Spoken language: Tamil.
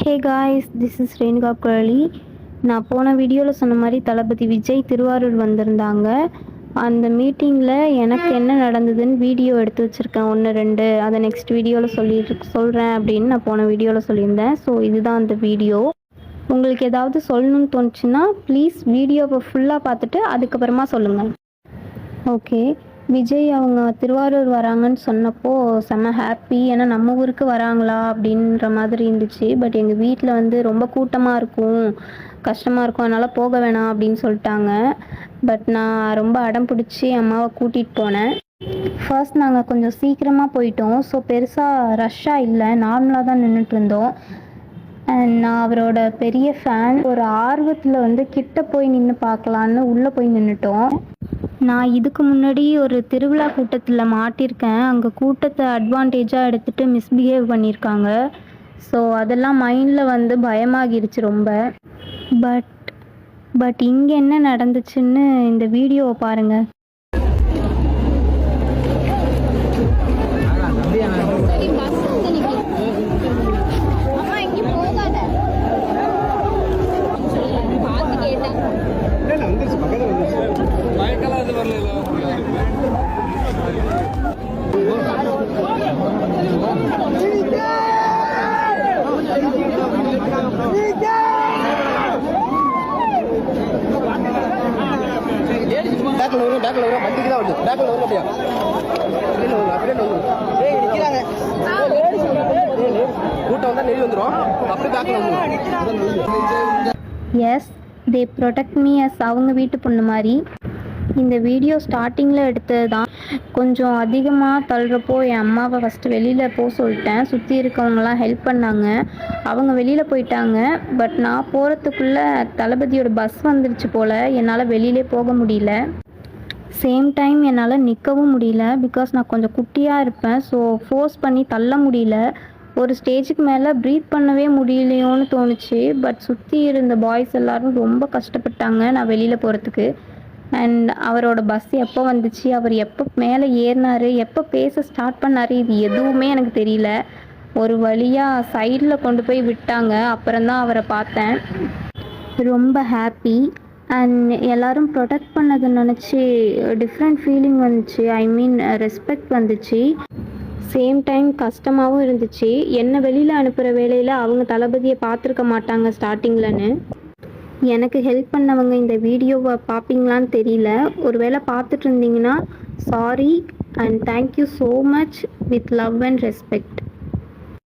Hey guys this is Renuka Kuzhali நான் போன வீடியோவில் சொன்ன மாதிரி தளபதி விஜய் திருவாரூர் வந்திருந்தாங்க. அந்த மீட்டிங்கில் எனக்கு என்ன நடந்ததுன்னு வீடியோ எடுத்து வச்சுருக்கேன். ஒன்று ரெண்டு அதை நெக்ஸ்ட் வீடியோவில் சொல்லி சொல்கிறேன் அப்படின்னு நான் போன வீடியோவில் சொல்லியிருந்தேன். ஸோ இதுதான் அந்த வீடியோ உங்களுக்கு ஏதாவது சொல்லணும்னு தோணுச்சுன்னா ப்ளீஸ் வீடியோவை ஃபுல்லாக பார்த்துட்டு அதுக்கப்புறமா சொல்லுங்கள் ஓகே விஜய் அவங்க திருவாரூர் வராங்கன்னு சொன்னப்போ செம்ம ஹாப்பி ஏன்னா நம்ம ஊருக்கு வராங்களா அப்படின்ற மாதிரி இருந்துச்சு. பட் எங்கள் வீட்டில் வந்து ரொம்ப கூட்டமாக இருக்கும். கஷ்டமாக இருக்கும். அதனால் போக வேணாம் அப்படின்னு சொல்லிட்டாங்க. பட் நான் ரொம்ப அடம் பிடிச்சி அம்மாவை கூட்டிகிட்டு போனேன். ஃபர்ஸ்ட் நாங்கள் கொஞ்சம் சீக்கிரமாக போயிட்டோம். ஸோ பெருசாக ரஷ்ஷாக இல்லை. நார்மலாக தான் நின்றுட்டு இருந்தோம். அண்ட் நான் அவரோட பெரிய ஃபேன் ஒரு ஆர்வத்தில் வந்து கிட்ட போய் நின்று பார்க்கலான்னு உள்ளே போய் நின்றுட்டோம் நான் இதுக்கு முன்னாடி ஒரு திருவிழா கூட்டத்தில் மாட்டியிருக்கேன் அங்கே கூட்டத்தை அட்வான்டேஜாக எடுத்துகிட்டு மிஸ்பிஹேவ் பண்ணியிருக்காங்க ஸோ அதெல்லாம் மைண்டில் வந்து பயமாகிருச்சு ரொம்ப. பட் பட் இங்கே என்ன நடந்துச்சுன்னு இந்த வீடியோவை பாருங்கள் பேக்கில் வரும் பேக்கில் வரும். வண்டிக்கு தான் வருது. பேக்கில் வரும் அப்படியா? அப்படியே வரும் அப்படியே வரும் ஏய் நிற்கிறாங்க கூட்டம் வந்தால் நெறி வந்துடும் அப்படியே பேக்கில் வந்துடும் yes they protect me as அவங்க வீட்டு பொண்ணு மாதிரி. இந்த வீடியோ ஸ்டார்டிங்கில் எடுத்தது தான் கொஞ்சம் அதிகமாக தள்ளுறப்போ என் அம்மாவை ஃபஸ்ட்டு வெளியில் போக சொல்லிட்டேன். சுற்றி இருக்கவங்கலாம் ஹெல்ப் பண்ணாங்க. அவங்க வெளியில் போயிட்டாங்க. பட் நான் போகிறதுக்குள்ளே தளபதியோட பஸ் வந்துருச்சு போல். என்னால் வெளியிலே போக முடியல. சேம் டைம் என்னால் நிற்கவும் முடியல. பிகாஸ் நான் கொஞ்சம் குட்டியாக இருப்பேன். ஸோ ஃபோர்ஸ் பண்ணி தள்ள முடியல. ஒரு ஸ்டேஜுக்கு மேலே ப்ரீத் பண்ணவே முடியலையோன்னு தோணுச்சு. பட் சுற்றி இருந்த பாய்ஸ் எல்லோரும் ரொம்ப கஷ்டப்பட்டாங்க நான் வெளியில் போகிறதுக்கு அண்ட் அவரோட பஸ் எப்போ வந்துச்சு? அவர் எப்போ மேலே ஏறினாரு? எப்போ பேச ஸ்டார்ட் பண்ணார்? இது எதுவுமே எனக்கு தெரியல. ஒரு வழியாக சைடில் கொண்டு போய் விட்டாங்க. அப்புறம் தான் அவரை பார்த்தேன். ரொம்ப ஹாப்பி அண்ட் எல்லாரும் ப்ரொடெக்ட் பண்ணதை நினச்சி டிஃப்ரெண்ட் ஃபீலிங் வந்துச்சு. ஐ மீன் ரெஸ்பெக்ட் வந்துச்சு. சேம் டைம் கஷ்டமாகவும் இருந்துச்சு. என்னை வெளியில் அனுப்புகிற வேலையில் அவங்க தளபதியை பார்த்துருக்க மாட்டாங்க ஸ்டார்டிங்லன்னு எனக்கு ஹெல்ப் பண்ணவங்க இந்த வீடியோவை பார்ப்பீங்களான்னு தெரியல. ஒருவேளை பார்த்துட்டு இருந்தீங்கன்னா sorry and thank you so much with love and respect